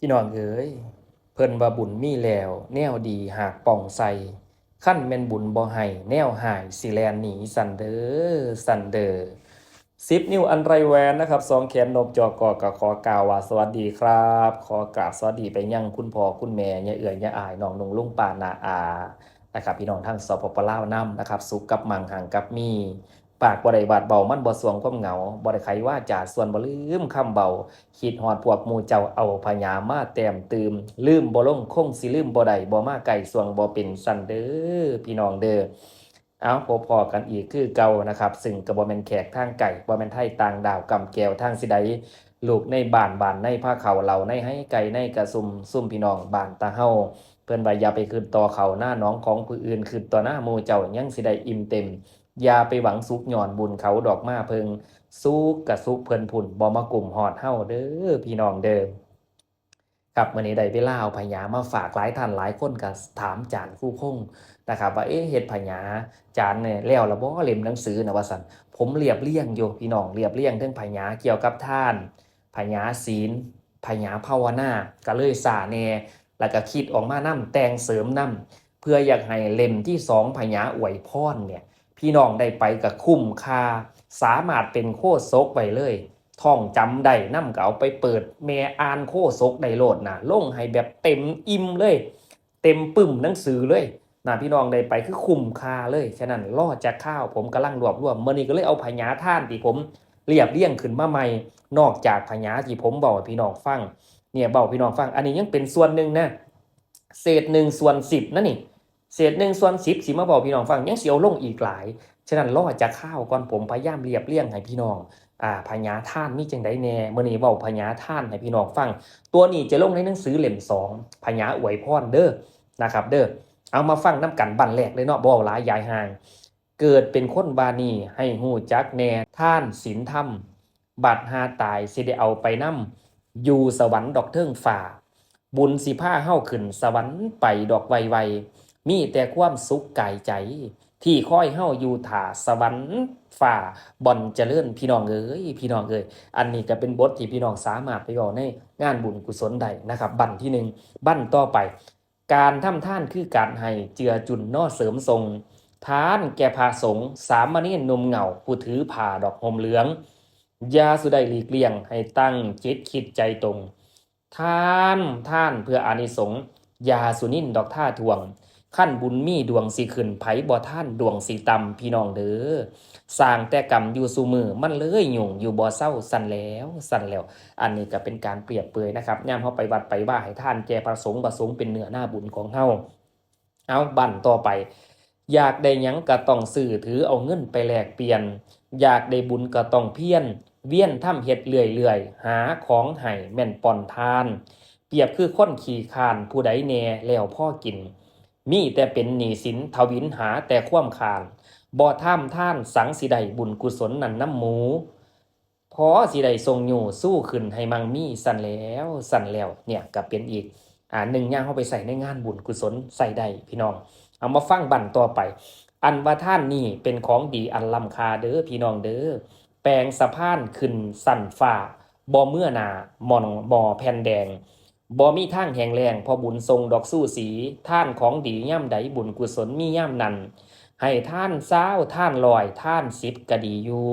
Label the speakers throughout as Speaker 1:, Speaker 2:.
Speaker 1: พี่น้องเอ๋ยเพิ่นว่าบุญมีแล้ว แนวดีหากป้องใส่คันแม่นบุญบ่ให้แนวหายสิแลนหนีสันเด้อสันเด้อ10นิ้วอันไรแวนนะครับสองแขนนกจอกอก็ขอกล่าวว่าสวัสดีครับ ขอกราบสวัสดีไปยังคุณพ่อคุณแม่ย่าเอื้อยย่าอายน้องนุ่งลุงป้านาอานะครับพี่น้องทั้งสปปลาวนํนะครับสุขกับมังหังกับมี ปากบ่ได้บาดเบามันบ่สวงความเหงาบ่ได้ไขว่าจาส่วนบ่ลืมคำเบาคิดฮอดพวกหมู่เจ้าเอาพญามาแต้มตืมลืมบ่ลงคงสิลืมบ่ได้บ่มาไกลสวงบ่เป็นสันเด้อพี่น้องเด้อเอาพบพอกันอีกคือเก่านะครับ ซึ่งก็บ่แม่นแขกทางไก่บ่แม่นไทยต่างดาวกำแก้วทางสิใดลูกในบ้านบ้านในผ้าเขาเหล่าในให้ไก่ในกระซุมซุ่มพี่น้องบ้านตาเฮาเพิ่นว่าอย่าไปคืนต่อเขาหน้าน้องของผู้อื่นคืนต่อหน้าหมู่เจ้ายังสิได้อิ่มเต็ม อย่าไปหวังสุกหย่อนบุญเขาดอกมาเพิงสุกกะสุกเพิ่นพุ่นบ่มากลุ่มหอดเฮาเด้อพี่น้องเด้อครับมื้อนี้ได้ไปเลาเอาพญามาฝากหลายท่านหลายคนก็ถามจานคู่คงนะครับว่าเอ๊ะเฮ็ดพญาจานเนี่ยแล้วละบ่เล่มหนังสือนะว่าซั่นผมเรียบเรียงอยู่พี่น้องเรียบเรียงเรื่องพญาเกี่ยวกับท่านพญาศีลพญาภาวนาก็เลยสาแนแล้วก็คิดออกมานํแต่งเสริมนํเพื่ออยากให้เล่มที่สองพญาอวยพรเนี่ย พี่น้องได้ไปกับคุ้มค่า สามารถเป็นโคศกไวเลย ท่องจำได้นำก็เอาไปเปิดแม่อ่านโคศกได้โลดนะลงให้แบบเต็มอิ่มเลย เต็มปึ้มหนังสือเลยนะพี่น้องได้ไปคือคุ้มค่าเลย ฉะนั้นล่อจากข้าวผมกำลังรวบรวมมื่อนี้ก็เลยเอาพญาท่านที่ผมเรียบเรียงขึ้นมาใหม่ นอกจากพญาที่ผมบอกพี่น้องฟัง เนี่ยเบาพี่น้องฟัง อันนี้ยังเป็นส่วนหนึ่งนะ เศษหนึ่งส่วนสิบนะนี่ เศษหนึ่งส่วนสิบสิมาบอกพี่น้องฟังยังเสียวลงอีกหลาย ฉะนั้นรอจะข้าวก่อนผมพยายามเรียบเรียงให้พี่น้องอ่าพญาท่านมีจังไดแน่เมื้อนี้เว้าพญาท่านให้พี่น้องฟัง ตัวนี้จะลงในหนังสือเล่ม2พญาอวยพรเด้อนะครับ เด้อเอามาฟังน้ำกันบันแรกเลยเนาะบ่หลายยายห่าง เกิดเป็นคนบานีให้ฮู้จักแน่ท่านศีลธรรมบัดหาตายสิได้เอาไปนำอยู่สวรรค์ดอกเทิงฝ่า บุญสิพาเฮาขึ้นสวรรค์ไปดอกไวๆ มีแต่ความสุขกายใจ ที่ค่อยเฮาอยู่ถาสวรรค์ฝ่าบ่อนเจริญพี่น้องเอ้ยพี่น้องเอ้ยอันนี้ก็เป็นบทที่พี่น้องสามารถไปบอกในงานบุญกุศลใดนะครับ บั้นที่หนึ่งบั้นต่อไป การทำท่านคือการให้เจือจุนนอเสริมทรงทานแก่พาสงสามเณรนมเหงาผู้ถือผ่าดอกหอมเหลืองยาสุใดหลีกเลี่ยง ให้ตั้งจิตคิดใจตรง ท่านท่านเพื่ออานิสงส์ยาสุนินดอกท่าทวง ขั้นบุญมีดวงสีขึ้นไผบ่ท่านดวงสีต่ำพี่น้องเด้อสร้างแต่กรรมอยู่สู่มือมันเลยยุ่งอยู่บ่เศร้าสั่นแล้วสั่นแล้ว อันนี้ก็เป็นการเปรียบเปรยนะครับย่ามเฮาไปวัดไปว่าให้ท่านแก่ประสงค์ประสงค์เป็นเนื้อหน้าบุญของเฮาเอาบั่นต่อไป อยากได้ยังก็ต้องซื้อถือเอาเงินไปแลกเปลี่ยน อยากได้บุญก็ต้องเพียรเวียนทำเฮ็ดเรื่อยๆหาของให้แม่นปอนทาน เปรียบคือคนขี่คานผู้ใดแน่แล้วพ่อกิน มีแต่เป็นหนี้สินทวินหาแต่ความคานบ่ท่ามท่านสังสิไดบุญกุศลนั่นน้ำหมูพอสิไดทรงอยู่สู้ขึ้นให้มังมีสั่นแล้วสั่นแล้วเนี่ยก็เป็นอีกอ่าหนึ่งย่างเข้าไปใส่ในงานบุญกุศลใส่ได้พี่น้อง เอามาฟังบั่นต่อไป อันว่าท่านนี่เป็นของดีอันล้ำคาเด้อพี่น้องเด้อแปลงสะพานขึ้นสั่นฟ้าบ่เมื่อนาหมอนบ่อแผ่นแดง บ่มีทางแห่งแรงพอบุญทรงดอกสู้สี ท่านของดีย่ำใดบุญกุศลมีย่ำนั้น ให้ท่านเศร้าท่านลอยท่านสิบกะดีอยู่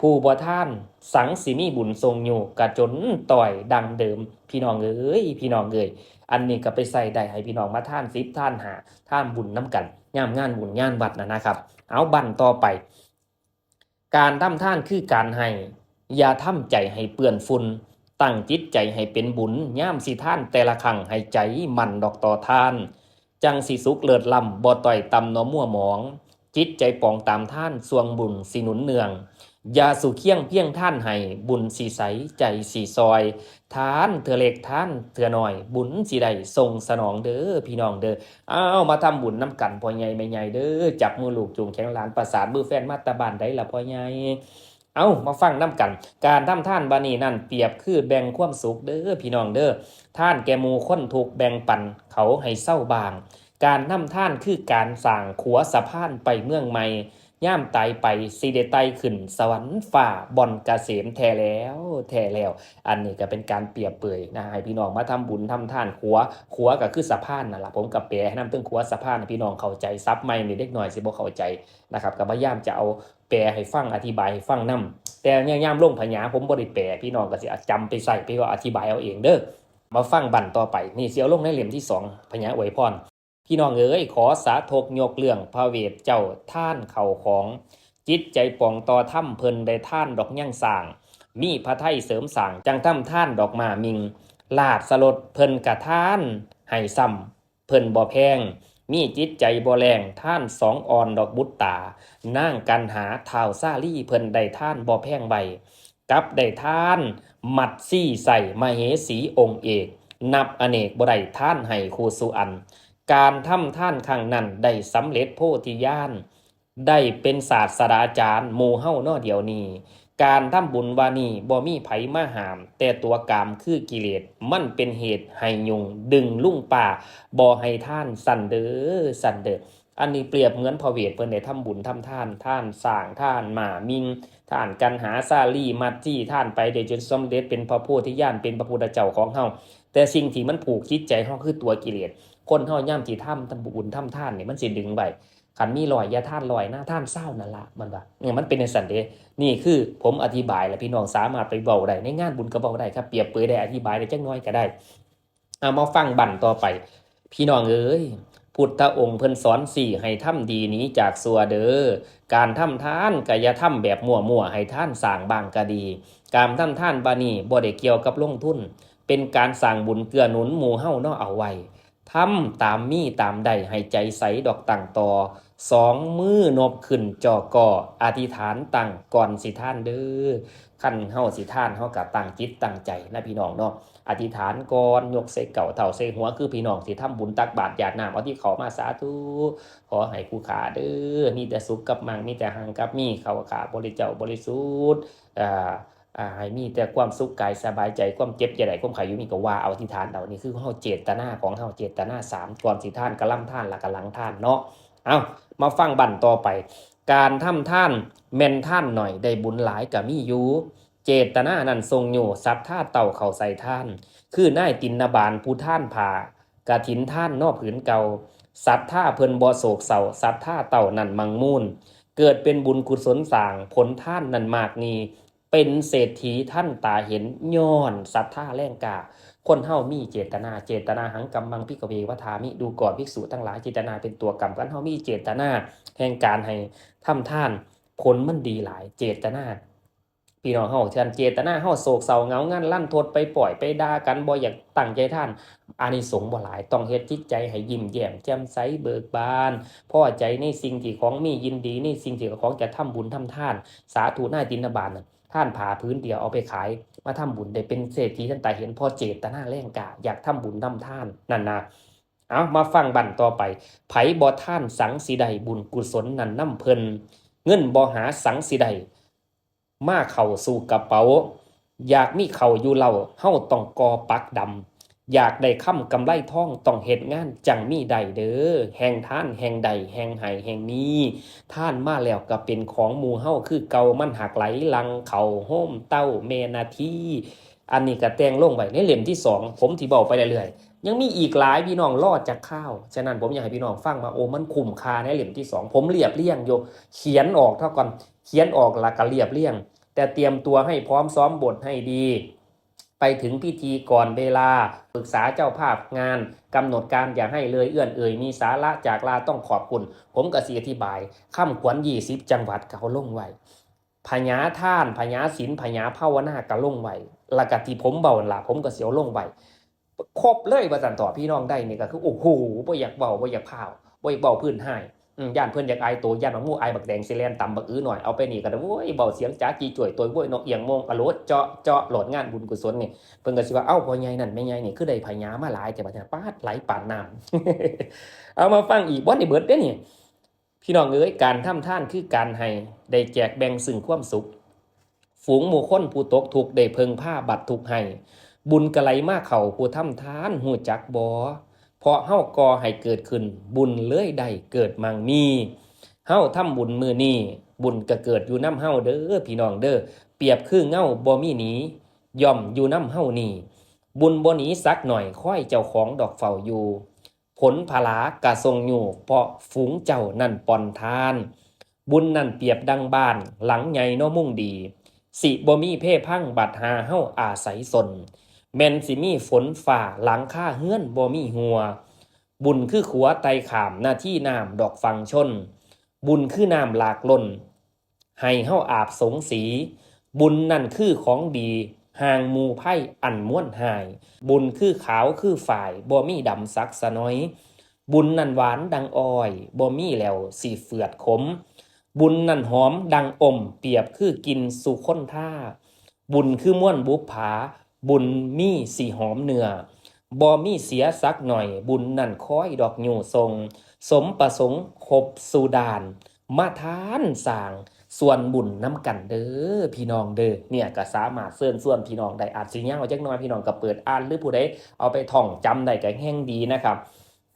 Speaker 1: ผู้บ่ท่านสังสิมีบุญทรงอยู่กะจนต่อยดังเดิม พี่น้องเอ้ยพี่น้องเอ้ยอันนี้ก็ไปใส่ได้ให้พี่น้องมาท่านสิบท่านหาท่านบุญน้ำกันย่ามงานบุญงานวัดนะนะครับ เอาบันต่อไป การทำท่านคือการให้อย่าทำใจให้เปื้อนฝุ่น ตั้งจิตใจให้เป็นบุญย่ามสิท่านแต่ละครั้งให้ใจมันดอกต่อท่าน จังสิสุขเลิศลำบ่ต่อยตำหนอมั่วหมอง จิตใจปองตามท่านสวงบุญสิหนุนเนืองอย่าสู่เคียงเพียงท่านให้บุญสีใสใจสีซอยทานเถื่อเล็กท่านเถื่อน้อย บุญสีใดทรงสนองเด้อพี่น้องเด้อเอามาทำบุญน้ำกันพ่อใหญ่แม่ใหญ่เด้อจับมือลูกจูงแขงหลานประสานมือแฟนมาตาบานได้ละพ่อใหญ่ เอามาฟังน้ำกัน การทำท่านบานีนั่นเปรียบคือแบ่งความสุขเด้อพี่น้องเด้อท่านแกมูคนถูกแบ่งปันเขาให้เศร้าบาง การนำท่านคือการสร้างขัวสะพานไปเมืองใหม่ย่ามตายไปสิได้ไตขึ้น สวรรค์ฝ่าบ่อนเกษมแท้แล้วแท้แล้ว อันนี้ก็เป็นการเปรียบเปยนะให้พี่น้องมาทำบุญทำทานขัวขัวก็คือสะพานนั่นแหละผมกับแปลให้นำตึงขัวสะพานพี่น้องเข้าใจซับไม่นี่เด็กน้อยสิบ่เข้าใจนะครับก็พยายามจะเอา แปลให้ฟังอธิบายให้ฟังนํแต่เนี่ยามลงพญาผมบ่ได้แปลพี่น้องก็สิจำไปใส่ไปว่าอธิบายเอาเองเด้อมาฟังบันต่อไปนี่เสียวลงในเหลี่ยมที่สองพญาอวยพรพี่น้องเอ๋ยขอสาธกยกเรื่องพระเวทเจ้าท่านเข่าของ จิตใจป่องต่อถ้ำเพิ่นได้ท่านดอกยั่งสร้าง มีพระไทยเสริมสั่งจังถ้ำท่านดอกมามิงลาดสลดเพิ่นกะท่านให้ซ้ำเพิ่นบ่แพง มีจิตใจบ่แรงท่านสองอ่อนดอกบุตตา นั่งกันหาเท้าวซาลี่เพิ่นได้ท่านบ่แพงใบกับได้ท่านมัดซี่ใส่มาเหสีองค์เอก นับอเนกบ่ได้ท่านให้ครูสุอัน การทำท่านครั้งนั้นได้สำเร็จโพธิญาณได้เป็นศาสตราจารย์หมู่เฮ้าน้อเดียวนี้ การทำบุญวานีบ่มีไผมาหาม แต่ตัวกามคือกิเลสมันเป็นเหตุให้ยุงดึงลุ่งป่าบ่ให้ท่านสั่นเด้อสั่นเด้ออันนี้เปรียบเหมือนพระเวทเพิ่นได้ทำบุญทำท่านท่านสร้างท่านหมามิงท่านกันหาซาลีมัดจี้ท่านไปได้จนสำเร็จเป็นพระโพธิญาณเป็นพระพุทธเจ้าของเฮาแต่สิ่งที่มันผูกจิตใจเฮาคือตัวกิเลสคนเฮาย่ำที่ทำทำบุญทำท่านเนี่ยมันสิดึงไป ขันมีลอยยาท่านลอยหน้าท่านเศร้านั่นละมันว่าเนี่ยมันเป็นในสันเดนี่คือผมอธิบายแล้วพี่น้องสามารถไปเบาได้ในงานบุญก็เบาได้ครับเปรียบเปรยได้อธิบายได้จักน้อยก็ได้เอามาฟังบั่นต่อไป พี่น้องเอ้ยพุทธองค์เพิ่นสอนสี่ให้ทำดีนี้จากสัวเดอ้อการทำท่านก็อย่าทำแบบมั่วๆให้ท่านสร้างบางก็ดี การทำท่านบานีบ่ได้เกี่ยวกับลงทุน เป็นการสร้างบุญเกื้อหนุนหมู่เฮาเนาะเอาไว้ ทำตามมีตามใดให้ใจใสดอกต่างต่อสองมือนบขึ้นจอก่ออธิษฐานตั้งก่อนสิท่านเด้อขั้นเฮาสิท่านเฮากับตั้งจิตตั้งใจนะพี่น้องเนาะอธิษฐานก่อนยกใส่เก่าเท่าใส่หัวคือพี่น้องสิทำบุญตักบาตรหยาดน้ำเอาที่ขามาสาธุขอให้คู่ขาเด้อมีแต่สุขกับมังมีแต่หังกับมีเขาขาบริเจ้าบริสุทธิ์อ่า ให้มีแต่ความสุขกายสบายใจความเจ็บจะได้ความขอยู่มีก็ว่าเอาอธิษฐานเอานี่คือเฮาเจตนาของเฮาเจตนาสามก่อนสิท่านกระล่ำท่านและกระหลังท่านเนาะเอามาฟังบั่นต่อไป การทำท่านแม่นท่านหน่อยได้บุญหลายกับมีอยู่เจตนานั้นทรงอยู่สัทธาเต่าเข่าใส่ท่าน คือนายตินนาบานผู้ท่านผ่ากระถินท่านนอกผืนเก่าสัทธาเพิ่นบ่โศกเศร้าสัทธาเต่านั่นมังมูลเกิดเป็นบุญกุศลสางผลท่านนั่นมากนี เป็นเศรษฐีท่านตาเห็นย้อนสัทธาแรงกาคนเฮามีเจตนาเจตนาหังกรรมังพิกเววทามิดูก่อนภิกษุทั้งหลายเจตนาเป็นตัวกรรมกันเฮามีเจตนาแห่งการให้ทำท่านผลมันดีหลายเจตนาพี่น้องเฮาเชิญเจตนาเฮาโศกเศร้าเงางันลั่นทดไปปล่อยไปด่ากันบ่อยากตั้งใจท่านอานิสงส์บ่หลายต้องเฮ็ดจิตใจให้ยิ้มแย้มแจ่มใสเบิกบานพอใจในสิ่งที่ของมียินดีในสิ่งที่ของจะทำบุญทำทาน สาธุหน้าจินบาลน่ ท่านผ่าพื้นเดียวเอาไปขายมาทำบุญได้เป็นเศรษฐีท่านตาเห็นพ่อเจตนาแรงกาอยากทำบุญทำท่านนั่นนะเอามาฟังบันต่อไป ไผบ่ท่านสังสีใดบุญกุศลนั่นน้ำเพิ่นเงินบ่หาสังสีใด มาเข่าสู่กระเป๋า อยากมีเข่าอยู่เล่าเฮาต้องกอปักดำ อยากได้ค่ำกำไรท่องต้องเฮ็ดงานจังมีใดเด้อแห่งท่านแห่งใดแห่งไห้แห่งนี้ ท่านมาแล้วก็เป็นของหมูเฮาคือเกามันหักไหลลังเขาโฮมเต้าเมนาทีอันนี้ก็แต่งลงไว้ในเหลี่ยมที่สองผมที่บอกไปเรื่อยๆยังมีอีกหลายพี่น้องรอดจากข้าว ฉะนั้นผมอยากให้พี่น้องฟังว่าโอ้มันคุ้มค่าในเหลี่ยมที่สองผมเรียบเรียงโยเขียนออกเท่าก่อนเขียนออกแล้วก็เรียบเรียง แต่เตรียมตัวให้พร้อมซ้อมบทให้ดี ไปถึงพิธีก่อนเวลาปรึกษาเจ้าภาพงานกำหนดการอย่าให้เลยเอื้อนเอ่ยมีสาระจากลาต้องขอบคุณ ผมก็สีอธิบายข้ามขวัญยี่สิบจังหวัดเขาลงไว้พญาท่านพญาศิลพญาภาวนากะลงไว้ละกที่ผมเบาหละผมก็เสียวลงไว้ครบเลยประสันต่อพี่น้องได้นี่ก็คือโอ้โหบ่อยากเบาบ่อยากพาวบ่อยากเบาพื้นให้ ย่านเพื่อนอยากไอตัวย่านมะม่วงอบักแดงสิแลนต่ำบักอื้อหน่อยเอาไปนี่ก็ได้โว้ยเบาเสียงจ้าจีจ่วยตัวโว้ยนกเอียงมงอโลดเจาะเจาะโหลดงานบุญกุศลนี่เพิ่นก็สิว่าเอ้าพ่อใหญ่นั่นแม่ใหญ่นี่คือได้พญามาหลายแต่บัดนี้ปาดไหลปานน้ำเอามาฟังอีกบ่นี่เบิดเด้นี่พี่น้องเอ้ยการทำท่านคือการให้ได้แจกแบ่งซึ่งความสุข ฝูงหมู่คนผู้ตกทุกข์ได้เพิงผ้าบัตรทุกข์ให้บุญกะไหลมาเข้าผู้ทำทานหูจักบ่ เพราะเฮ้าก่อให้เกิดขึ้น บุญเลื่อยใดเกิดมังมีเฮ้าทำบุญมือนี้บุญก็เกิดอยู่นํเฮ้าเด้อพี่น้องเด้อเปรียบคือเงาบ่มีหนีย่อมอยู่นํเฮ้านี่บุญบ่หนีสักหน่อยค่อยเจ้าของดอกเฝ้าอยู่ ผลพลากะทรงอยู่ เพราะฝูงเจ้านั่นปอนทาน บุญนั่นเปรียบดังบ้าน หลังใหญ่น้อมุ่งดี สิบ่มีเพ่พังบัดหาเฮ้าอาศัยสน แมนสิมีฝนฝ่าหลังค่าเฮือนบ่มีหัว บุญคือขัวไตขามหน้าที่น้ำดอกฟังชน บุญคือน้ำหลากล้นให้เฮาอาบสงสี บุญนั่นคือของดีห่างมูไพ่อันม้วนหาย บุญคือขาวคือฝ่ายบ่มีดำสักสะน้อย บุญนั่นหวานดังอ้อยบ่มีแล้วสีเฟือดขม บุญนั่นหอมดังอม เปียบคือกินสุค้นท่า บุญคือม่วนบุปผา บุญมีสีหอมเนื้อบ่มีเสียสักหน่อย บุญนั่นคอยดอกอยู่ทรง สมประสงค์ครบสุดาน มาทานสางส่วนบุญน้ำกันเด้อพี่น้องเด้อเนี่ยก็สามารถเชิญส่วนพี่น้องได้อาจสิย่าวจักหน่อยพี่น้องก็เปิดอ่านหรือผู้ใดเอาไปท่องจำได้ก็แห่งดีนะครับ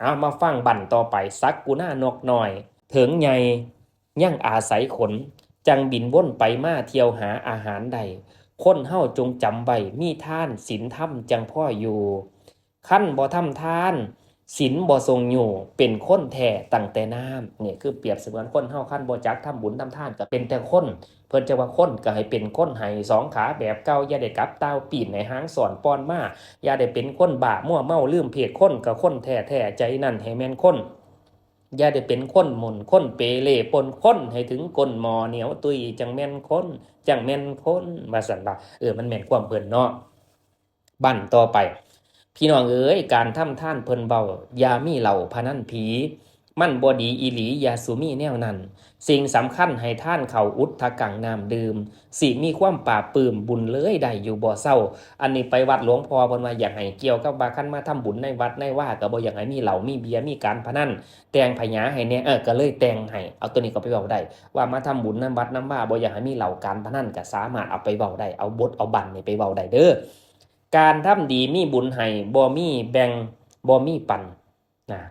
Speaker 1: เอามาฟังบั่นต่อไปสักกุณานกหน่อย เถิงใหญ่ยั่งอาศัยขน จังบินว่นไปมาเที่ยวหาอาหารใด คนเฮาจงจำไว้มีท่านศีลธรรมจังพ่ออยู่ขั้นบ่ทำท่านศีลบ่ทรงอยู่เป็นคนแท้ตั้งแต่น้ำเนี่ยคือเปรียบเสมือนคนเฮาขั้นบ่จักทำบุญทำท่านก็เป็นแต่คนเพิ่นจะว่าคนก็ให้เป็นคนให้สองขาแบบเก่าอย่าได้กลับเต้าปีนในหางสอนปอนมาอย่าได้เป็นคนบามั่วเมาลืมเพศคนกับคนแท้แท้ๆใจนั่นให้แม่นคน อย่าได้เป็นคนหมุนคนเปเล่ปนคนให้ถึงก้นหมอเหนียวตุยจังแม่นคนจังแม่นคนมาสันละเออมันแม่นความเพิ่นเนาะบั่นต่อไป พี่น้องเอ๋ยการทำท่านเพิ่นเบาอย่ามีเหล่าพนันผี มันบดีอีหลียาสุมีแนวนั้น สิ่งสำคัญให้ท่านเขาอุทธกังน้ำดื่มสิมีความป่าปื้มบุญเลยได้อยู่บ่อเศร้า อันนี้ไปวัดหลวงพ่อเพิ่นว่าอยากให้เกี่ยวกับบาคันมาทำบุญในวัดในว่าก็บ่อยากให้มีเหล้ามีเบียร์มีการพนันแต่งพญาให้แน่เออก็เลยแต่งให้เอาตัวนี้ก็ไปเว้าได้ ว่ามาทำบุญนำวัดน้ำว่าบ่อยากให้มีเหล่าการพนันก็สามารถเอาไปเว้าได้เอาบทเอาบันนี่ไปเว้าได้เด้อการทำดีมีบุญให้บ่มีแบ่งบ่มีปันนะ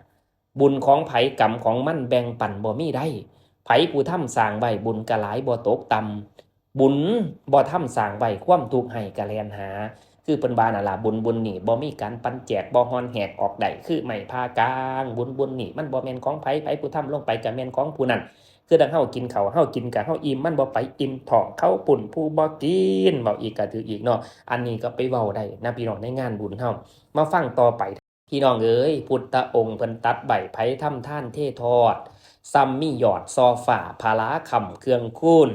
Speaker 1: บุญของไผกรรมของมั่นแบ่งปันบ่มีได้ไผผู้ทำสร้างไว้บุญกระหลายบ่ตกต่ำบุญบ่ทำสร้างไว้ความทุกข์ให้กระแลนหา คือเพิ่นว่านั่นล่ะบุญบุญนี่บ่มีการปันแจกบ่ฮอนแหกออกได้คือไม่พากลางบุญบุญนี่มันบ่แม่นของไผไผผู้ทำลงไปก็แม่นของผู้นั้นคือดังเฮากินเขาเฮากินกะเฮาอิ่มมันบ่ไปอิ่มท้องเขาปุ่นผู้บ่กินเว้าอีกก็ถืออีกเนาะอันนี้ก็ไปเว้าได้นะพี่น้องในงานบุญเฮามาฟังต่อไป พี่น้องเอ้ยพุทธองค์เพิ่นตัดใบไผ่ถ้ำท่านเททอดซ้ำมีหยอดซอฝ่าภาลาคำเครื่องคูน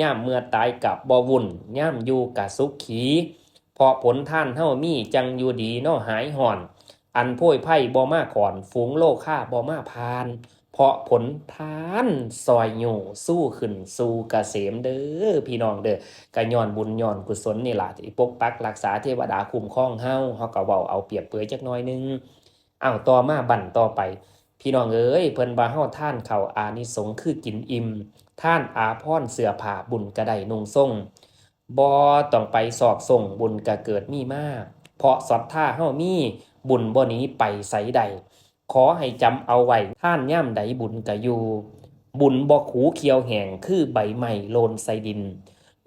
Speaker 1: ย่ามเมื่อตายกับบวุ่นย่ามอยู่กับสุขขีเพราะผลท่านเฮามีจังอยู่ดีนอหายห่อน อันโพ้ยไพ่บ่มาก่อน ฝูงโลกค่าบ่มาพาน เพราะผลทานซอยอยู่สู้ขึ้นสู่กเกษมเด้อพี่น้องเด้อกะย้อนบุญย้อนกุศลนี่ล่ะที่ปกปักรักษาเทวดาคุ้มครองเฮาเฮาก็เว้าเอาเปรียบเปรยจักน่อยหนึงอ้าวต่อมาบั่นต่อไป พี่น้องเอ้ยเพิ่นว่าเฮาท่านเขาอานิสงส์คือกินอิ่มท่านอาพรเสื้อผ้าบุญกระไดนุ่งทรงบ่ต้องไปสอบส่งบุญก็เกิดมีมาก เพราะศรัทธาเฮามีบุญบ่หนี้ไปไสใด ขอให้จำเอาไว้ท่านย่ำใดบุญกะอยู่บุญบ่ขูเขียวแห้งคือใบไม้โลนใส่ดิน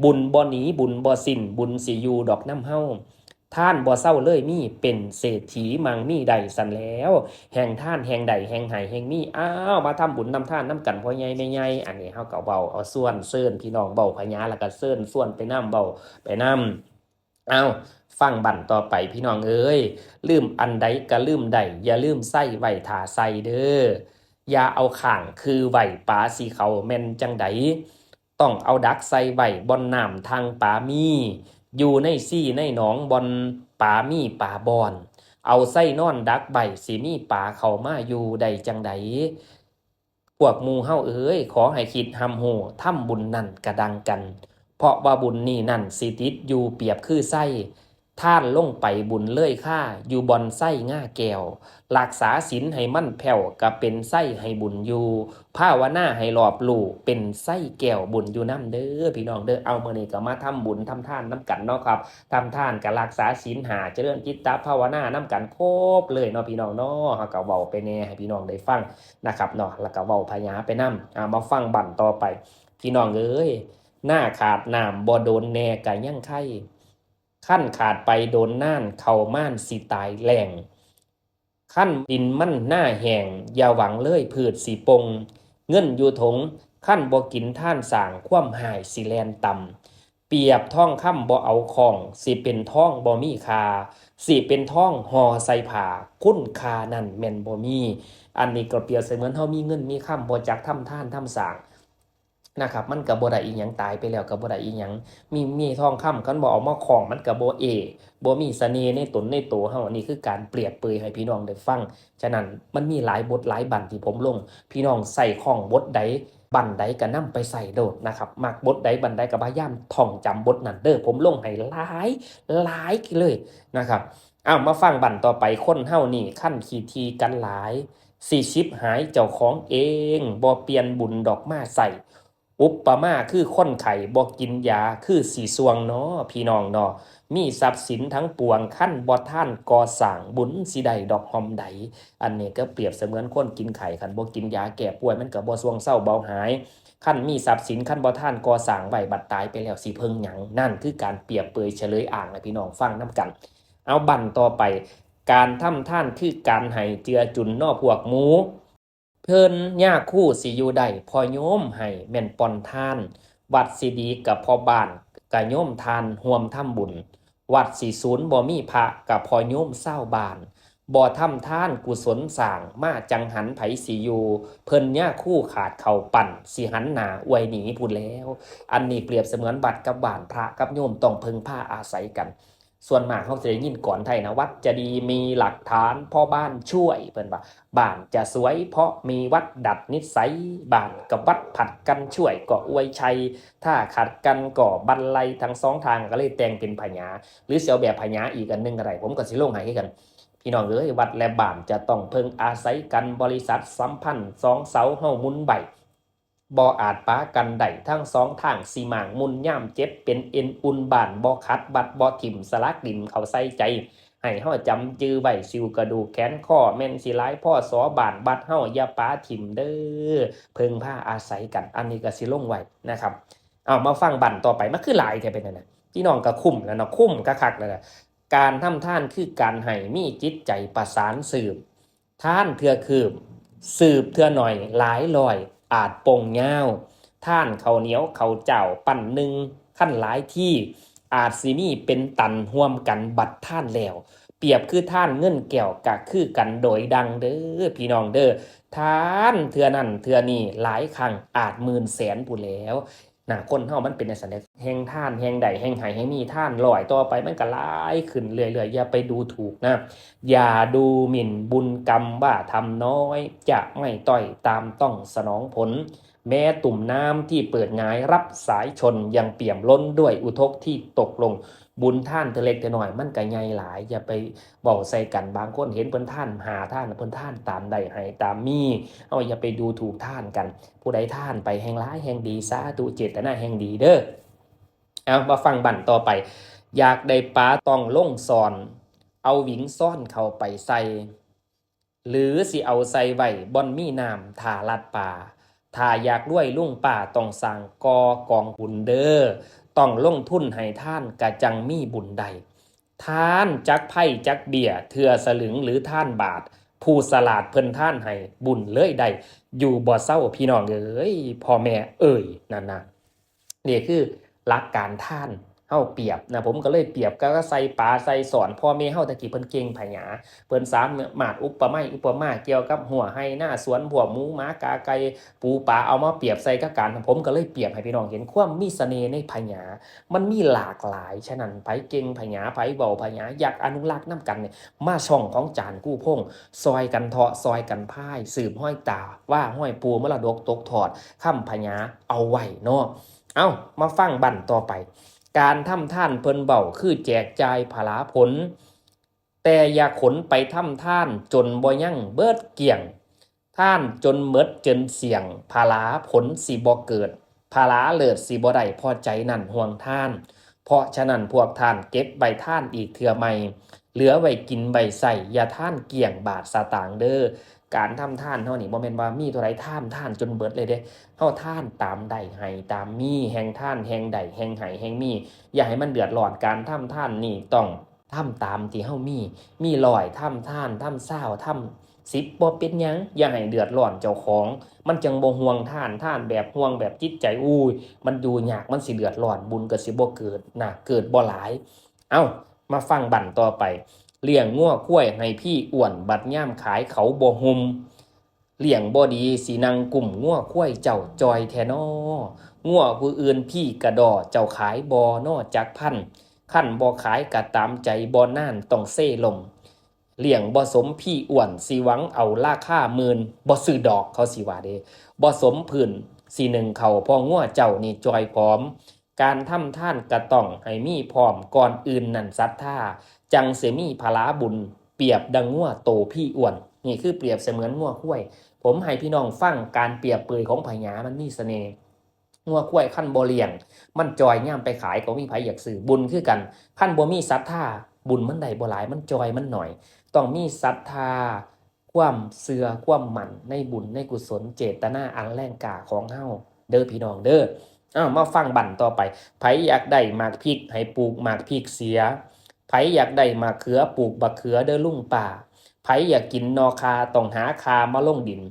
Speaker 1: บุญบ่หนีบุญบ่สิ้นบุญสิอยู่ดอกน้ำเฮาท่านบ่เศร้าเลยมีเป็นเศรษฐีมังมีใดสันแล้ว แห่งท่านแห่งใดแห่งไหแห่งมีอ้าวมาทำบุญนำท่านนำกันพ่อใหญ่แม่ใหญ่อันนี้เฮาก็เว้าเอาส่วนเซิ้นพี่น้องเบาพญาแล้วก็เซิ้นส่วนไปนํเบาไปนํเอา ฟังบั่นต่อไปพี่น้องเอ้ยลืมอันใดก็ลืมใดอย่าลืมใส่ไหวถาใส่เด้ออย่าเอาข้างคือไหวปลาสีเขาแม่นจังใดต้องเอาดักใส่ไหวบอนน้ำทางปามี อยู่ในซี่ในหนองบอนปามีปลาบอน เอาไส้นอนดักใบสีมีปลาเขามาอยู่ใดจังใดพวกมูเฮาเอ้ยขอให้คิดหำโหทำบุญนั่นกระดังกัน เพราะว่าบุญนี่นั่นสิติดอยู่เปียบคือไส้ ท่านลงไปบุญเลื่อยค่าอยู่บอนไส้ง่าแก้วรักษาศีลให้มั่นแผ่วก็เป็นไส้ให้บุญอยู่ภาวนาให้รอบลูกเป็นไส้แก้วบุญอยู่น้ำเด้อพี่น้องเด้อเอาเมื้อนี้ก็มาทำบุญทำท่านน้ำกันเนาะครับทำท่านกับรักษาศีลหาเจริญจิตตภาวนาน้ำกันครบเลยเนาะพี่น้องเนาะเฮาก็เว้าไปแน่ให้พี่น้องได้ฟังนะครับเนาะแล้วก็เว้าพยาไปนํอ่ามาฟังบั่นต่อไป พี่น้องเอ้ยหน้าขาดน้ำบ่โดนแน่กะยังไข่ ขั้นขาดไปโดนน่านเข่าม่านสิตายแรงขั้นดินมั่นหน้าแห่งอย่าหวังเลื่อยพืชสีปง เงินอยู่ถงขั้นบ่กินท่านสางคว่ำหายสิแลนต่ำเปียบท่องค่ำบ่เอาของสิเป็นท่องบ่มีคาสิเป็นท่องห่อใส่ผาคุณคานั่นแม่นบ่มี อันนี้ก็เปรียบเสมือนเฮามีเงินมีค่ำบ่จักทำท่านทำสาง นะครับมันกับบ่ได้อีหยังตายไปแล้วกับบ่ได้อีหยังมีมีทองคำคันบ่เอามาของมันกับบ่เอบ่มีเสน่ห์ในตนในตัวเฮาอันนี้คือการเปรียบเปรยให้พี่น้องได้ฟัง ฉะนั้นมันมีหลายบทหลายบันที่ผมลง พี่น้องใส่ของบทใดบันใดก็นํไปใส่โดดนะครับมักบทใดบันใดก็พยายามท่องจำบทนั้นเด้อผมลงให้หลายหลายเลยนะครับอ้าวมาฟังบันต่อไปคนเฮานี่ขั้นขีทีกันหลายสิชิบหายเจ้าของเองบ่เปลี่ยนบุญดอกมาใส่ อุปปมาคือคนไข่บ่กินยาคือสีสวงเนาะพี่น้องเนาะมีทรัพย์สินทั้งปวงขั้นบ่ท่านก่อสร้างบุญสิใดดอกหอมใด อันนี้ก็เปรียบเสมือนคนกินไข่คันบ่กินยาแก้ป่วยมันก็บ่สวงเศร้าเบาหายขั้นมีทรัพย์สินขั้นบ่ท่านก่อสร้างไว้บัดตายไปแล้วสิเพิงหยังนั่นคือการเปรียบเปรยเฉลยอ่างให้พี่น้องฟังนํกัน เอาบั่นต่อไป การทำท่านคือการให้เจือจุนนอพวกหมู เพิ่นยากคู่สิอยู่ได้พอโยมให้แม่นปอนทาน วัดสิดีกับพอบ้านกะโยมทานห่วมทำบุญ วัดสิศูนย์บ่มีพระกับพอโยมเศร้าบานบ่ทำท่านกุศลสร้างมาจังหันไผสิอยู่เพิ่นยาคู่ขาดเข่าปั่นสิหันหนาอวยหนีพูดแล้ว อันนี้เปรียบเสมือนบัดกับบ้านพระกับโยมต้องพึ่งผ้าอาศัยกัน ส่วนมากเขาจะได้ยินก่อนไทยนะวัดจะดีมีหลักฐานพ่อบ้านช่วยเพิ่นว่าบ้านจะสวย เพราะมีวัดดัดนิสัยบ้านกับวัดผัดกันช่วยก็อวยชัย ถ้าขัดกันก็บรรลัยทั้งสองทางก็เลยแต่งเป็นพญาหรือเสียวแบบพญาอีกอันหนึงอะไรผมก็สิลงให้กันพี่น้องเอ้ยวัดและบ้านจะต้องเพิ่งอาศัยกันบริษัทสัมพันธ์สองเสาเฮามุนใบ บ่อาจป้ากันได้ทั้งสองทางสีหมางมุนย่ามเจ็บเป็นเอ็นอุ่นบานบ่คัดบัดบ่ถิ่มสลักดินเขาใส่ใจ ให้เฮาจำจื้อไว้สิวกระดูกแขนข้อแม่นสิหลายพ่อสอบานบัดเฮาอย่าป้าถิ่มเด้อเพิงผ้าอาศัยกัน อันนี้ก็สิลงไว้นะครับเอามาฟังบั่นต่อไปมันคือหลายแท้เป็นนั่นนะพี่น้องก็คุ้มแล้วเนาะคุ้มกะคักแล้วนะการทำท่านคือการให้มีจิตใจประสานสืบ ท่านเทือคืบสืบเทือหน่อยหลายลอย อาจปงเงาท่านเขาเหนียวเขาเจ้าปั่นหนึ่งขั้นหลายที่อาจสิมีเป็นตันห่วมกันบัดท่านแล้ว เปรียบคือท่านเงื่อนแก้วกะคือกันโดยดังเด้อพี่น้องเด้อท่านเทือนั่นเทือนี่หลายครั้งอาจหมื่นแสนผู้แล้ว นะคนเฮามันเป็นในสันเดแห่งท่านแห่งใดแห่งไหแห่งมีท่านลอยต่อไปมันก็หลายขึ้นเรื่อยๆอย่าไปดูถูกนะ อย่าดูหมิ่นบุญกรรมว่าทำน้อย จะไม่ต่อยตามต้องสนองผล แม้ตุ่มน้ำที่เปิดงายรับสายชนยังเปี่ยมล้นด้วยอุทกที่ตกลง บุญท่านเธอเล็กเธอหน่อย มันก็ใหญ่หลาย อย่าไปบอกใส่กันบางคนเห็นเพิ่นท่านหาท่านเพิ่นท่านตามใดให้ตามมีเอาอย่าไปดูถูกท่านกัน ผู้ใดท่านไปแห่งร้ายแห่งดีสาธุเจตนาแห่งดีเด้อเอามาฟังบั่นต่อไป อยากได้ปลาต้องล่งซอน เอาหวิงซ่อนเข้าไปใส่หรือสิเอาใส่ไว้บอนมีน้ำถาลัดป่าถ้าอยากรวยลุ่งป่าต้องสั่งกอกองบุญเด้อ ต้องลงทุนให้ท่านกะจังมีบุญใด ท่านจักไพ่จักเบียเถื่อสลึงหรือท่านบาท ผู้สลาดเพิ่นท่านให้บุญเลยใด อยู่บ่เศร้าพี่น้องเอ้ยพ่อแม่เอ่ยนั่นนะนี่คือหลักการท่าน เฮาเปรียบนะผมก็เลยเปรียบก็ใส่ปลาใส่สอนพ่อแม่เฮาตะกี้เพิ่นเก่งไผหยาเพิ่นสามมารถอุปมาอุปมาเกี่ยวกับหัวให้หน้าสวนพวกหมูหมากาไก่ปูปลาเอามาเปรียบใส่กับการผมก็เลยเปรียบให้พี่น้องเห็นความมีเสน่ห์ในไผหยามันมีหลากหลายฉะนั้นไผเก่งไผหยาไผเบาไผหยาอยากอนุรักษ์น้ำกันเนี่ยมาช่องของจานกู้พงซอยกันเถาะซอยกันพ่ายสืบห้อยตาว่าห้อยปูมรดกตกถอดข้ามพญาเอาไว้เนาะเอามาฟังบั่นต่อไป การทำท่านเพิ่นเบาคือแจกจ่ายผลาผล แต่อย่าขนไปทำท่านจนบ่ยั่งเบิดเกี่ยง ท่านจนเมดจนเสี่ยงภาลาผลสิบ่เกิดภาลาเลิศสิบ่ได้พอใจนั่นห่วงท่าน เพราะฉะนั้นพวกท่านเก็บใบท่านอีกเทื่อใหม่ เหลือไว้กินใบใส่อย่าท่านเกี่ยงบาทสตางเด้อ การทำท่านเท่านี้บ่แม่นว่ามีเท่าไรท่านท่านจนเบิดเลยเด้เฮาท่านตามใดให้ตามมีแห่งท่านแห่งใดแห่งให้แห่งมีอย่าให้มันเดือดร้อนการทำท่านนี่ต้องทำตามที่เฮามี มีลอยทำท่านทำเศร้าทำสิบบ่เป็นหยังอย่าให้เดือดร้อนเจ้าของ มันจังบ่ห่วงท่านท่านแบบห่วงแบบจิตใจอุ้ยมันดูยากมันสิเดือดร้อนบุญก็สิบ่เกิดนะเกิดบ่หลาย เอ้ามาฟังบั่นต่อไป เลี้ยงงัวคุ้ยให้พี่อ้วนบัดย่ามขายเขาบ่หุมเลี้ยงบ่ดีสีนังกลุ่มงัวคุ้ยเจ้าจอยแทนองัวผู้อื่นพี่กระดอเจ้าขายบ่นอจักพันขั้นบ่ขายกะตามใจบ่น่านต้องเซ่ลมเลี้ยงบ่สมพี่อ้วนสิหวังเอาราคาหมื่นบ่ซื้อดอกเขาสิว่าเด้บ่สมพื้นสีหนึ่งเขาพองัวเจ้านี่จอยพร้อม การทำท่านกระต้องให้มีพร้อมก่อนอื่นนั่นศรัทธา จังเสมีพลาบุญ เปรียบดังงัวโตพี่อ้วน นี่คือเปรียบเสมือนงัวคุ้ยผมให้พี่น้องฟังการเปรียบเปยของพญามันมีเสน่ห์งัวคุ้ยขั้นบ่เลียง มันจอยย่ามไปขายก็มีไผอยากซื้อบุญคือกันขั้นบ่มีศรัทธาบุญมันใดบ่หลายมันจอยมันหน่อย ต้องมีศรัทธาความเสือความหมั่นในบุญในกุศลเจตนาอันแรงกล้าของเฮาเด้อพี่น้องเด้ออ้าวมาฟังบั่นต่อไปไผอยากได้หมากพริกให้ปลูกหมากพริกเสีย ไผอยากได้มาเขือปลูกบักเขือเด้อลุ่งป่าไผอยากกินนอคาต้องหาคามาลงดิน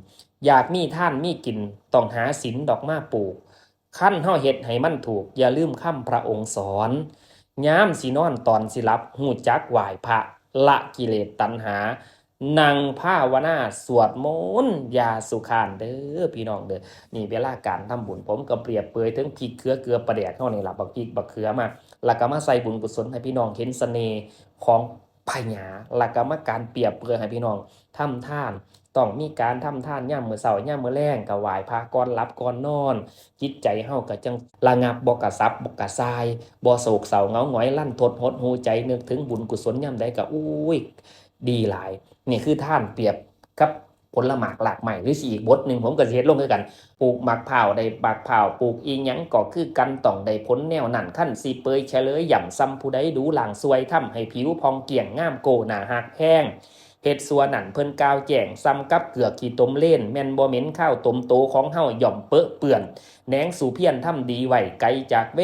Speaker 1: อยากมีท่านมีกินต้องหาศีลดอกมาปลูก ขั้นเฮาเฮ็ดให้มันถูก อย่าลืมคำพระองค์สอนยามสินอนตอนสิลับหูจักไหวพระละกิเลสตัณหานั่งภาวนาสวดมนต์ยาสุขานเด้อพี่น้องเด้อนี่เวลาการทำบุญผมก็เปรียบเปยถึงพริกเกลือเกลือประแดกเท่านี้ล่ะบักพริกบักเขือมา แล้วก็มาใส่บุญกุศลให้พี่น้องเห็นเสน่ห์ของพญาแล้วก็มาการเปรียบเปรยให้พี่น้องทำท่านต้องมีการทำท่านย่ามือเช้าย่ามือแลงก็ไหวพระก่อนหลับก่อนนอน จิตใจเฮาก็จังระงับบ่กระซับบ่กระซายบ่โศกเศร้าเงาหงอยลั่นทดหดหูใจนึกถึงบุญกุศลยามใดก็อุ้ยดีหลาย นี่คือท่านเปรียบกับ ผลลหมากหลากใหม่หรือสีอีกบทหนึ่งผมก็เฮ็ดลงคือกันปลูกหมากเผาได้ปากเผาปลูกอีหยังก็คือกันต้องได้ผลแนวนั่นขั้นสีเปยเฉลยหย่ำซ้ำผู้ใดดูหลางสวยทำให้ผิวพองเกี่ยงงามโกหนาหักแห้งเฮ็ดสัวนั่นเพิ่นกาวแจ้งซ้ำกับเกือกขี้ต้มเล่นแม่นบ่เหม็นข้าวต้มโตของเฮาหย่อมเปอะเปื่อน แหนงสู่เพียนทำดีไหวไกลจากเว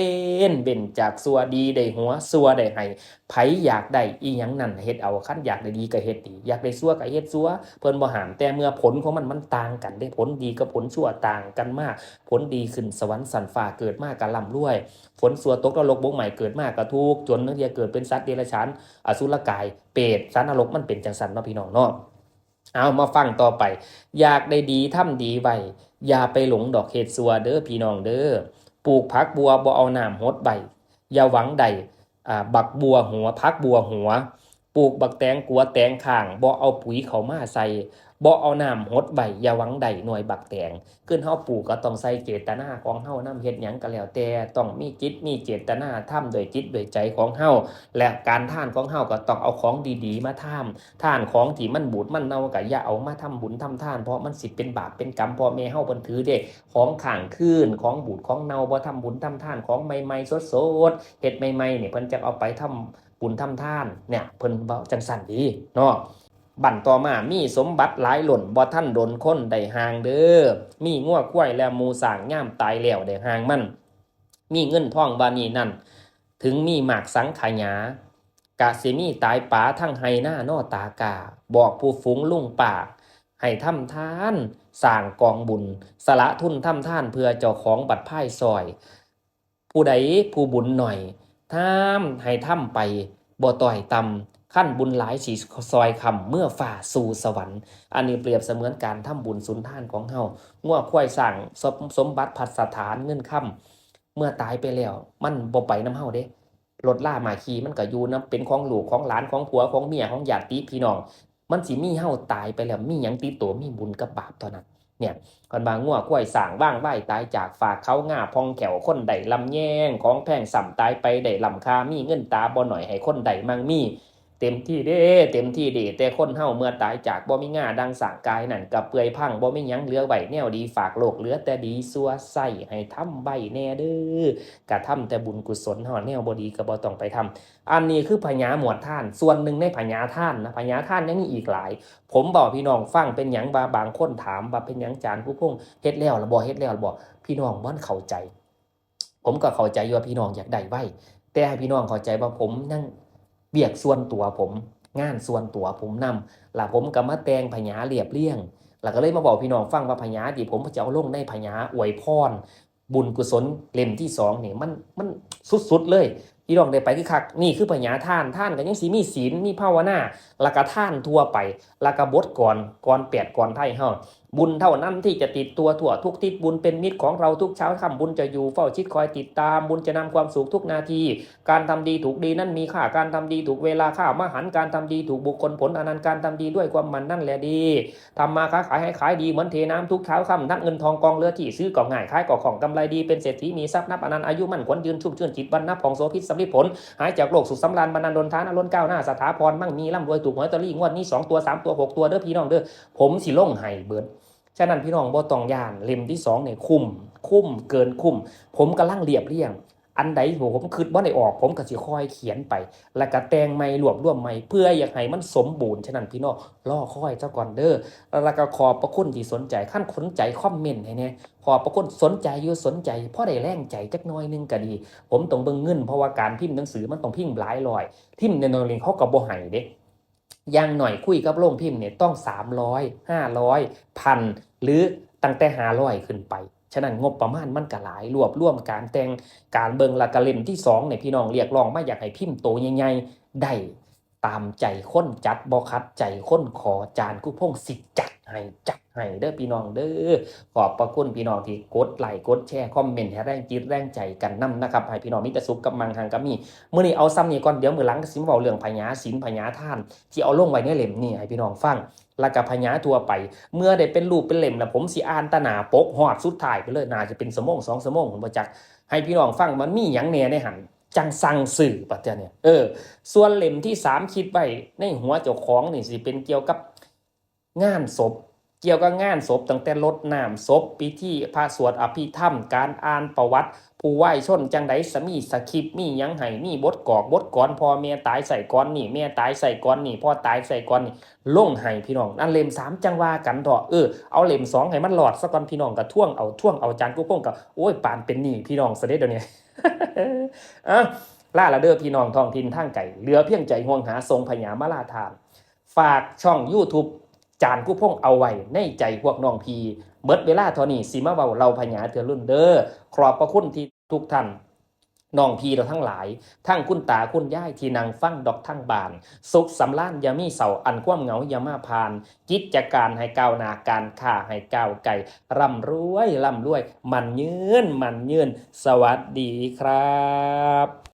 Speaker 1: นเบนจากสัวดีได้หัวสัวได้ให้ไผอยากได้อีหยังนั่นเฮ็ดเอาคั้นอยากได้ดีก็เฮ็ดดี อยากได้สัวก็เฮ็ดสัวเพิ่นบ่หามแต่เมื่อผลของมันมันต่างกันได้ผลดีกับผลชั่วต่างกันมาก ผลดีขึ้นสวรรค์สันฟ้าเกิดมากก็ร่ำรวยฝนสัวตกนรกบกใหม่เกิดมากก็ทุกจนนักเรียเกิดเป็นสัตว์เดรัจฉานอสุรกายเปรตสัตว์นรกมันเป็นจังสันเนาะพี่น้องเนาะเอามาฟังต่อไป อยากได้ดีทำดีไว้ อย่าไปหลงดอกเห็ดสัวเด้อพี่น้องเด้อปลูกพักบัวบ่เอาน้ำหดใบอย่าหวังใดบักบัวหัวพักบัวหัว ปลูกบักแตงกัวแตงข่างบ่เอาปุ๋ยเขามาใส่ บ่เอาน้ำหดใบอย่าหวังใดหน่วยบักแตงขึ้นเฮาปลูกก็ต้องใส่เจตนาของเฮานํเฮ็ดหยังก็แล้วแต่ต้องมีจิตมีเจตนาทำโดวยจิตโดวยใจของเฮาและการท่านของเฮาก็ต้องเอาของดีๆ มาทำท่านของที่มันบูดมันเน่าก็อย่าเอามาทำบุญทำท่านเพราะมันสิเป็นบาปเป็นกรรมพ่อแม่เฮาเพิ่นถือเด้ของข้างคืนของบูดของเน่าบ่ทำบุญทำท่านของใหม่ๆสดๆเฮ็ดใหม่ๆเนี่ยเพิ่นจะเอาไปทำบุญทำท่านเนี่ยเพิ่นเว้าจังสั่นดีเนาะ บั่นต่อมามีสมบัติหลายหล่นบ่ท่านโดนคนได้ห่างเด้อมีงัวควยและมูสางย่ามตายแล้วได้ห่างมัน มีเงินท่องบานีนั่น ถึงมีหมากสังขยากะสิมีตายป๋าทั้งไฮหน้านอตากา บอกผู้ฝูงลุงปากให้ทำทานสร้างกองบุญ สละทุนทำท่านเพื่อเจ้าของบัตรพ่ายซอย ผู้ใดผู้บุญหน่อยท่ามให้ท่ำไปบ่ต่อยตำ ขั้นบุญหลายสีซอยคำเมื่อฝ่าสู่สวรรค์ อันนี้เปรียบเสมือนการทำบุญสุนทานของเฮางัวควายสั่งสมสมบัติพัสถานเงินคำเมื่อตายไปแล้ว มันบ่ไปน้ำเฮาเด้รถล่ามาขี่มันก็อยู่นํเป็นของหลูกของหลานของผัวของเมียของญาติพี่น้อง มันสิมีเฮาตายไปแล้วมีหยังติดตัวมีบุญกับบาปเท่านั้นเนี่ยกันบางงัวกล้วยสร้างบ้างใบตายจากฝากเขาง่าพองแขวคนใดลำแย่งของแพงสัมตายไปได้ลำคามีเงินตาบ่หน่อยให้คนใดมั่งมี เต็มที่เด้ เต็มที่เด้แต่คนเฮาเมื่อตายจากบ่มีง่าดังสางกายนั่นกับเปื่อยพังบ่มียังเหลือไว้แนวดีฝากโลกเหลือแต่ดีสัวใส่ให้ทำใบแน่เด้อกะทำแต่บุญกุศลเฮาแนวบ่ดีก็บ่ต้องไปทำอันนี้คือพญาหมวดท่าน ส่วนหนึ่งในพญาท่านนะพญาท่านยังมีอีกหลาย ผมบอกพี่น้องฟังเป็นหยังบาบางคนถามว่าเป็นหยังจานผู้พงเฮ็ดแล้วหรือบ่เฮ็ดแล้วหรือบ่พี่น้องบ่เข้าใจ ผมก็เข้าใจว่าพี่น้องอยากได้ไว้แต่ให้พี่น้องเข้าใจว่าผมนั่ง เบียกส่วนตัวผม งานส่วนตัวผมนำแล้วผมก็มาแต่งพญาเรียบเรียงแล้วก็เลยมาบอกพี่น้องฟังว่าพญาที่ผมจะเอาลงในพญาอวยพร บุญกุศลเล่มที่สองเนี่ยมันมันสุดๆเลยพี่น้องได้ไปคือคักนี่คือพญาท่านท่านก็ยังสีมีศีลมีภาวนาแล้วก็ท่านทั่วไปแล้วก็บทก่อนก่อนแปดก่อนไทยเฮา บุญเท่านั้นที่จะติดตัวทั่วทุกทิศบุญเป็นมิตรของเราทุกเช้าค่ำบุญจะอยู่เฝ้าชิดคอยติดตาม บุญจะนำความสุขทุกนาที การทำดีถูกดีนั่นมีค่าการทำดีถูกเวลาค่ามหันการทำดีถูกบุคคลผลอนันต์การทำดีด้วยความมันนั่นแหละดีทำมาค้าขายให้ขายดีเหมือนเทน้ำทุกเช้าค่ำนักเงินทองกองเรือที่ซื้อก่อง่ายขายก่อของกำไรดีเป็นเศรษฐีมีทรัพย์นับอนันต์อายุมั่นขวัญยืนชุ่มชื่นจิตบรรณับของโสภิตสำลิดผล หายจากโรคสุขสำราญบรรณาดลทานอรุณก้าวหน้าสถาพรมั่งมีร่ำรวยถูกหวยตอรี่งวดนี้สองตัวสามตัวหกตัวเด้อพี่น้องเด้อผมสิลงให้เบิด ฉะนั้นพี่น้องบ่ต้องย่านเล่มที่สองเนี่ยคุ้ม คุ้มเกินคุ้ม ผมกำลังเรียบเรียง อันใดผมคิดว่าได้ออก ผมก็สิค่อยเขียนไป แล้วก็แต่งใหม่รวบรวมใหม่เพื่ออยากให้มันสมบูรณ์ฉะนั้นพี่น้องรอค่อยเจ้าก่อนเด้อแล้วก็ขอบพระคุณที่สนใจขั้นสนใจคอมเมนต์ให้แน่ขอบพระคุณสนใจอยู่สนใจพราะได้แรงใจจักน้อยนึงก็ดี ผมต้องเบิ่งเงินเพราะว่าการพิมพ์หนังสือมันต้องพิมพ์หลายรอยพิมพ์ในโรงเรียนเขาก็บ่ให้เด้ ย่างหน่อยคุยกับโรงพิมพ์เนี่ยต้อง 300 500พันหรือตั้งแต่500ขึ้นไป ฉะนั้นงบประมาณมันก็หลายรวบรวมการแต่งการเบิงละกะเล่มที่2เนี่ยพี่น้องเรียกร้องมาอยากให้พิมพ์โตใหญ่ๆได้ตามใจคนจัดบอคัดใจคนขอจานกู้พงสิจัด ให้จัดให้เด้อพี่น้องเด้อขอบพระคุณพี่น้องที่กดไลค์กดแชร์คอมเมนต์ให้แรงจิตแรงใจกันนํนะครับให้พี่น้องมีแต่สุขกับมังหังกับมีมื้อนี้เอาซ้ำนี้ก่อนเดี๋ยวมื้อหลังสิมาเว้าเรื่องพญาศีลพญาท่าน ที่เอาลงไว้ในเล่มนี่ให้พี่น้องฟังแล้วก็พญาทัวไป เมื่อได้เป็นรูปเป็นเล่มแล้วผมสิอ่านตะหนาปกฮอดสุดท้ายไปเลยน่าจะเป็นชั่วโมงสองชั่วโมงผมบ่จักให้พี่น้องฟังมันมีหยังแหน่ในหันจังสั่งสื่อปัจจัยเนี่ยเออ ส่วนเล่มที่สามคิดไว้ในหัวเจ้าของนี่สิเป็นเกี่ยวกับ งานศพ เกี่ยวกับงานศพตั้งแต่รดน้ำศพพิธีพระสวดอภิธรรม การอ่านประวัติ ผู้ไหว้ชนจังไดสมีสคริปมียังไห้มีบทกอกบทกรพ่อแม่ตายใส่ก้อนนี่แม่ตายใส่ก้อนนี่พ่อตายใส่ก้อนนี่ลงให้พี่น้องอันเล่มสามจังว่ากันเถอะเออเอาเล่มสองให้มันหลอดซะก่อนพี่น้องก็ท่วงเอาท่วงเอาจานกุ้งโป้งกับโอ้ยปานเป็นหนี้พี่น้องเสด็จเดี๋ยวนี้อะล่าละเด้อพี่น้องท้องถิ่นทางไก่เหลือเพียงใจห่วงหาทรงพญามาลาทาน ฝากช่อง YouTube จานกู้พงเอาไว้ในใจพวกน้องพีเบิดเวลาเท่านี้สิมาเว้าเราพญาเถื่อรุ่นเด้อขอบพระคุณที่ทุกท่านน้องพีเราทั้งหลาย ทั้งคุณตาคุณย่ายที่นางฟังดอกทั้งบาน สุขสำล้านยามีเสาอันความเหงายามาพาน กิจการให้ก้าวนาการค้าให้ก้าวไกลร่ำรวยร่ำรวย มันยืนมันยืน สวัสดีครับ